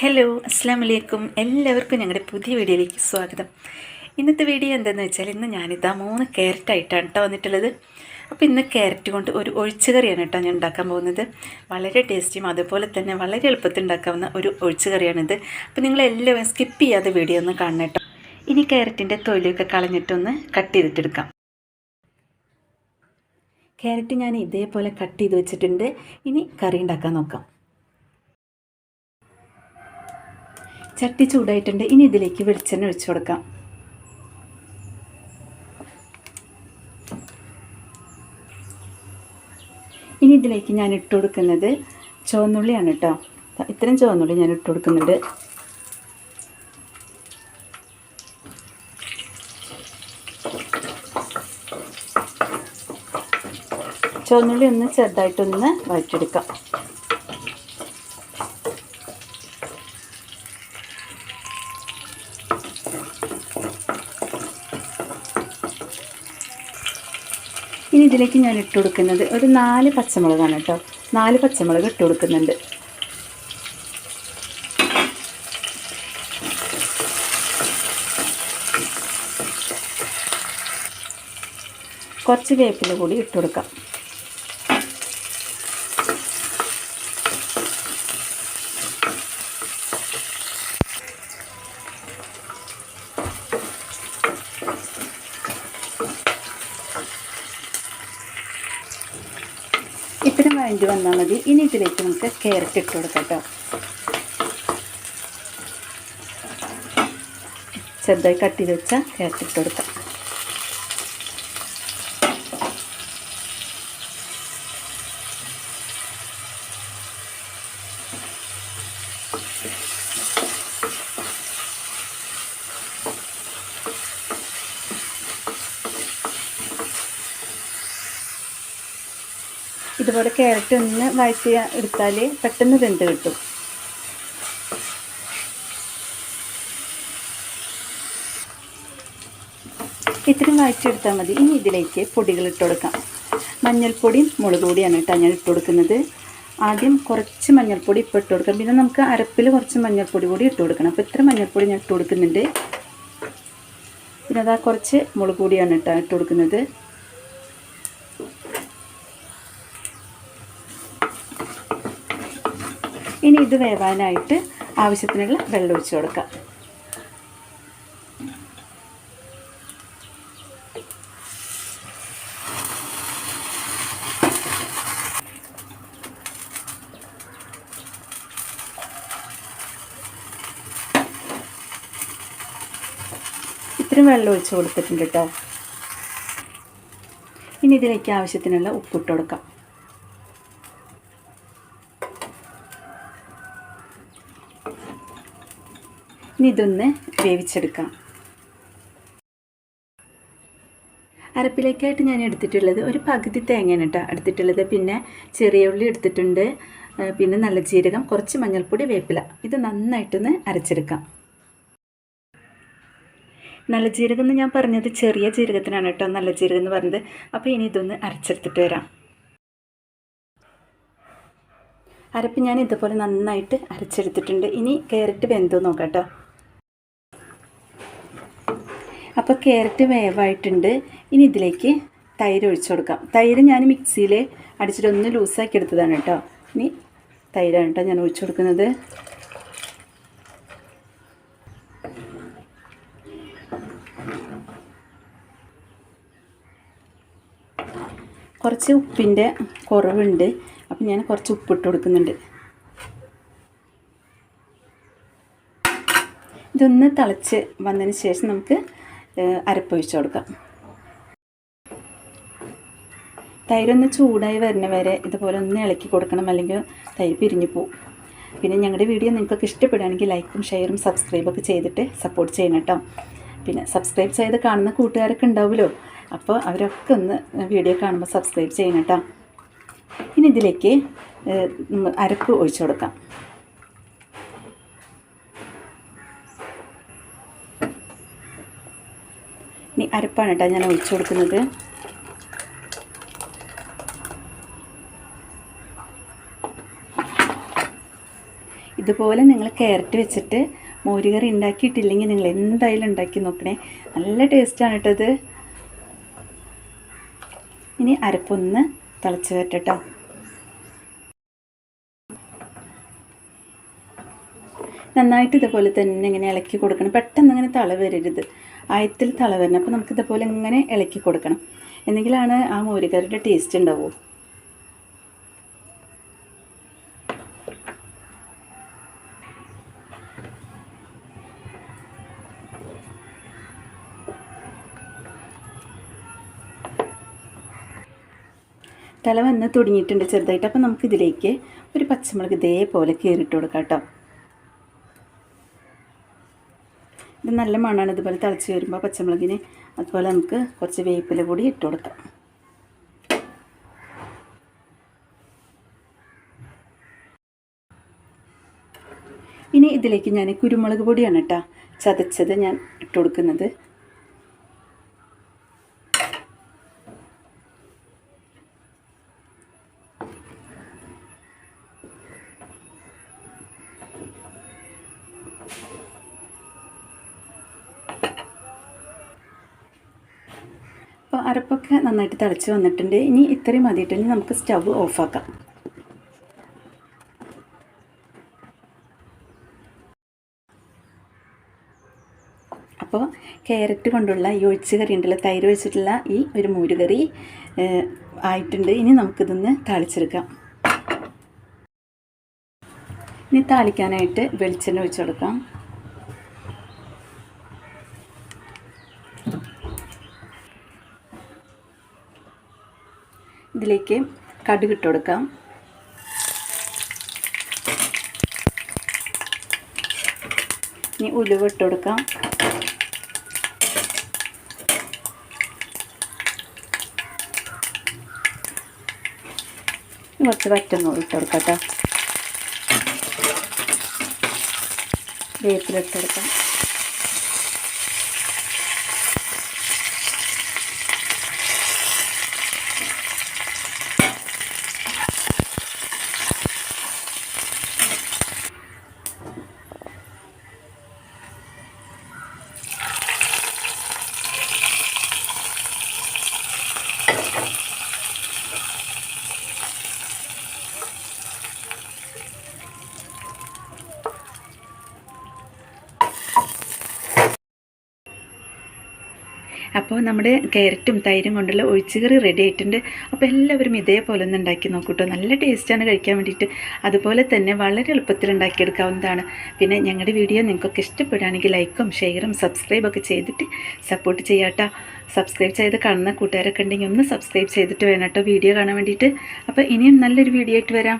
Hello അസ്സാം വലൈക്കും എല്ലാവർക്കും ഞങ്ങളുടെ പുതിയ വീഡിയോയിലേക്ക് സ്വാഗതം. ഇന്നത്തെ വീഡിയോ എന്താണെന്ന് വെച്ചാൽ ഇന്ന് ഞാനിതാ മൂന്ന് ക്യാരറ്റായിട്ടാണ് കേട്ടോ വന്നിട്ടുള്ളത്. അപ്പോൾ ഇന്ന് ക്യാരറ്റ് കൊണ്ട് ഒരു ഒഴിച്ചുകറിയാണ് കേട്ടോ ഞാൻ ഉണ്ടാക്കാൻ പോകുന്നത്. വളരെ ടേസ്റ്റിയും അതുപോലെ തന്നെ വളരെ എളുപ്പത്തിൽ ഉണ്ടാക്കാവുന്ന ഒരു ഒഴിച്ചുകറിയാണിത്. അപ്പോൾ നിങ്ങൾ എല്ലാവരും സ്കിപ്പ് ചെയ്യാതെ വീഡിയോ ഒന്ന് കാണണം കേട്ടോ. ഇനി ക്യാരറ്റിന്റെ തൊലിയൊക്കെ കളഞ്ഞിട്ടൊന്ന് കട്ട് ചെയ്തിട്ടെടുക്കാം. ക്യാരറ്റ് ഞാൻ ഇതേപോലെ കട്ട് ചെയ്ത് വെച്ചിട്ടുണ്ട്. ഇനി കറി ഉണ്ടാക്കാൻ നോക്കാം. ചട്ടി ചൂടായിട്ടുണ്ട്. ഇനി ഇതിലേക്ക് വെളിച്ചെണ്ണ ഒഴിച്ചു കൊടുക്കാം. ഇനി ഇതിലേക്ക് ഞാൻ ഇട്ട് കൊടുക്കുന്നത് ചുവന്നുള്ളിയാണ് കേട്ടോ ഇത്രയും ചുവന്നുള്ളി ഞാൻ ഇട്ട് കൊടുക്കുന്നുണ്ട്. ചുവന്നുള്ളി ഒന്ന് ചെറുതായിട്ടൊന്ന് വഴറ്റെടുക്കാം ഇനി ഇതിലേക്ക് ഞാൻ ഇട്ട് കൊടുക്കുന്നത് ഒരു നാല് പച്ചമുളകാണ് കേട്ടോ. നാല് പച്ചമുളക് ഇട്ട് കൊടുക്കുന്നുണ്ട്. കുറച്ച് വേപ്പില കൂടി ഇട്ട് കൊടുക്കാം. വഴണ്ടി വന്നാൽ മതി. ഇനി ഇതിലേക്ക് നമുക്ക് ക്യാരറ്റ് ഇട്ട് കൊടുക്കാം കേട്ടോ ചെറുതായി കട്ടി വെച്ചാൽ ക്യാരറ്റ് ഇട്ട് കൊടുക്കാം. ഇതുപോലെ ക്യാരറ്റ് ഒന്ന് വഴറ്റി എടുത്താൽ പെട്ടെന്ന് വെന്ത് കിട്ടും. ഇത്രയും വഴറ്റിയെടുത്താൽ മതി. ഇനി ഇതിലേക്ക് പൊടികൾ ഇട്ട് കൊടുക്കാം. മഞ്ഞൾപ്പൊടിയും മുളക് പൊടിയാണ് കേട്ടോ ഞാൻ ഇട്ട് കൊടുക്കുന്നത്. ആദ്യം കുറച്ച് മഞ്ഞൾപ്പൊടി ഇപ്പോൾ ഇട്ട് കൊടുക്കാം. പിന്നെ നമുക്ക് അരപ്പിൽ കുറച്ച് മഞ്ഞൾപ്പൊടി കൂടി ഇട്ട് കൊടുക്കണം. അപ്പോൾ ഇത്ര മഞ്ഞൾപ്പൊടി ഞാൻ ഇട്ട് കൊടുക്കുന്നുണ്ട്. പിന്നെ അതാ കുറച്ച് മുളക് പൊടിയാണ് കേട്ടോ ഇട്ട് കൊടുക്കുന്നത്. ഇനി ഇത് വേവാനായിട്ട് ആവശ്യത്തിനുള്ള വെള്ളം ഒഴിച്ചു കൊടുക്കാം. ഇത്രയും വെള്ളം ഒഴിച്ച് കൊടുത്തിട്ടുണ്ട് കേട്ടോ. ഇനി ഇതിലേക്ക് ആവശ്യത്തിനുള്ള ഉപ്പിട്ട് കൊടുക്കാം. ഇനി ഇതൊന്ന് വേവിച്ചെടുക്കാം. അരപ്പിലേക്കായിട്ട് ഞാൻ എടുത്തിട്ടുള്ളത് ഒരു പകുതി തേങ്ങയാണ് കേട്ടോ എടുത്തിട്ടുള്ളത്. പിന്നെ ചെറിയ ഉള്ളി എടുത്തിട്ടുണ്ട്. പിന്നെ നല്ല ജീരകം കുറച്ച് മഞ്ഞൾപ്പൊടി വേപ്പില. ഇത് നന്നായിട്ടൊന്ന് അരച്ചെടുക്കാം. നല്ല ജീരകം എന്ന് ഞാൻ പറഞ്ഞത് ചെറിയ ജീരകത്തിനാണ് കേട്ടോ നല്ല ജീരകം എന്ന് പറഞ്ഞത്. അപ്പോൾ ഇനി ഇതൊന്ന് അരച്ചെടുത്തിട്ട് വരാം. അരപ്പ് ഞാൻ ഇതുപോലെ നന്നായിട്ട് അരച്ചെടുത്തിട്ടുണ്ട്. ഇനി ക്യാരറ്റ് വെന്തോ നോക്കാം കേട്ടോ. അപ്പോൾ ക്യാരറ്റ് വേവായിട്ടുണ്ട്. ഇനി ഇതിലേക്ക് തൈര് ഒഴിച്ചു കൊടുക്കാം. തൈര് ഞാൻ മിക്സിയിൽ അടിച്ചിട്ട് ഒന്ന് ലൂസാക്കി എടുത്തതാണ് കേട്ടോ. ഇനി തൈരാണ് കേട്ടോ ഞാൻ ഒഴിച്ചു കൊടുക്കുന്നത്. കുറച്ച് ഉപ്പിന്റെ കുറവുണ്ട്. അപ്പം ഞാൻ കുറച്ച് ഉപ്പിട്ട് കൊടുക്കുന്നുണ്ട്. ഇതൊന്ന് തിളച്ച് വന്നതിന് ശേഷം നമുക്ക് അരപ്പൊഴിച്ച് കൊടുക്കാം. തൈരൊന്ന് ചൂടായി വരുന്ന വരെ ഇതുപോലെ ഒന്ന് ഇളക്കി കൊടുക്കണം അല്ലെങ്കിൽ തൈര് പിരിഞ്ഞു പോകും പിന്നെ ഞങ്ങളുടെ വീഡിയോ നിങ്ങൾക്ക് ഇഷ്ടപ്പെടുകയാണെങ്കിൽ ലൈക്കും ഷെയറും സബ്സ്ക്രൈബൊക്കെ ചെയ്തിട്ട് സപ്പോർട്ട് ചെയ്യണം കേട്ടോ. പിന്നെ സബ്സ്ക്രൈബ് ചെയ്ത് കാണുന്ന കൂട്ടുകാരൊക്കെ ഉണ്ടാവുമല്ലോ? അപ്പോൾ അവരൊക്കെ ഒന്ന് വീഡിയോ കാണുമ്പോൾ സബ്സ്ക്രൈബ് ചെയ്യണം കേട്ടോ. ഇനി ഇതിലേക്ക് അരപ്പ് ഒഴിച്ചു കൊടുക്കാം. അരപ്പാണ് കേട്ടോ ഞാൻ ഒഴിച്ചു കൊടുക്കുന്നത്. ഇതുപോലെ നിങ്ങൾ ക്യാരറ്റ് വെച്ചിട്ട് മോരുകറി ഉണ്ടാക്കിയിട്ടില്ലെങ്കിൽ നിങ്ങൾ എന്തായാലും ഉണ്ടാക്കി നോക്കണേ. നല്ല ടേസ്റ്റാണ് കേട്ടത് ഇനി അരപ്പൊന്ന് തിളച്ച് വരട്ടോ നന്നായിട്ട് ഇതുപോലെ തന്നെ ഇങ്ങനെ ഇളക്കി കൊടുക്കണം. പെട്ടെന്ന് ഇങ്ങനെ തള വരരുത്. ആയത്തിൽ തള വരണം അപ്പോൾ നമുക്ക് ഇതുപോലെ ഇങ്ങനെ ഇളക്കി കൊടുക്കണം. എന്നെങ്കിലാണ് ആ മോരുകറിയുടെ ടേസ്റ്റ് ഉണ്ടാവുമോ തല വന്ന് തുടങ്ങിയിട്ടുണ്ട് ചെറുതായിട്ട്. അപ്പോൾ നമുക്കിതിലേക്ക് ഒരു പച്ചമുളക് ഇതേപോലെ കീറിയിട്ട് കൊടുക്കാം കേട്ടോ. ഇത് നല്ല മണമാണ് ഇതുപോലെ തിളച്ച് വരുമ്പോൾ പച്ചമുളകിന് അതുപോലെ നമുക്ക് കുറച്ച് വേപ്പില കൂടി ഇട്ട് കൊടുക്കാം. ഇനി ഇതിലേക്ക് ഞാൻ കുരുമുളക് പൊടിയാണ് കേട്ടോ ചതച്ചത് ഞാൻ ഇട്ട് കൊടുക്കുന്നത്. അപ്പോൾ അരപ്പൊക്കെ നന്നായിട്ട് തിളച്ച് വന്നിട്ടുണ്ട്. ഇനി ഇത്രയും മതിയിട്ട് ഇനി നമുക്ക് സ്റ്റവ് ഓഫാക്കാം. അപ്പോൾ ക്യാരറ്റ് കൊണ്ടുള്ള ഈ ഒഴിച്ച് കറി ഉണ്ടല്ലോ തൈര് ഒഴിച്ചിട്ടുള്ള ഈ ഒരു മൂരുകറി ആയിട്ടുണ്ട്. ഇനി നമുക്കിതൊന്ന് താളിച്ചെടുക്കാം. ഇനി താളിക്കാനായിട്ട് വെളിച്ചെണ്ണ ഒഴിച്ചു കൊടുക്കാം. ഇതിലേക്ക് കടുക് ഇട്ട് കൊടുക്കാം. ഇനി ഉലുവ ഇട്ട് കൊടുക്കാം. കുറച്ച് വറ്റമുളക് ഇട്ട് കൊടുക്കാം കേട്ടോ. വേപ്പില കൊടുക്കാം. അപ്പോൾ നമ്മുടെ ക്യാരറ്റും തൈരും കൊണ്ടുള്ള ഒഴിച്ചുകറി റെഡി ആയിട്ടുണ്ട്. അപ്പോൾ എല്ലാവരും ഇതേപോലെ ഒന്ന് ഉണ്ടാക്കി നോക്കൂട്ടോ. നല്ല ടേസ്റ്റാണ് കഴിക്കാൻ വേണ്ടിയിട്ട്. അതുപോലെ തന്നെ വളരെ എളുപ്പത്തിൽ ഉണ്ടാക്കിയെടുക്കാവുന്നതാണ്. പിന്നെ ഞങ്ങളുടെ വീഡിയോ നിങ്ങൾക്കൊക്കെ ഇഷ്ടപ്പെടുകയാണെങ്കിൽ ലൈക്കും ഷെയറും സബ്സ്ക്രൈബൊക്കെ ചെയ്തിട്ട് സപ്പോർട്ട് ചെയ്യാട്ടോ. സബ്സ്ക്രൈബ് ചെയ്ത് കാണുന്ന കൂട്ടുകാരൊക്കെ ഉണ്ടെങ്കിൽ ഒന്ന് സബ്സ്ക്രൈബ് ചെയ്തിട്ട് വേണം കേട്ടോ വീഡിയോ കാണാൻ വേണ്ടിയിട്ട്. അപ്പോൾ ഇനിയും നല്ലൊരു വീഡിയോ ആയിട്ട് വരാം.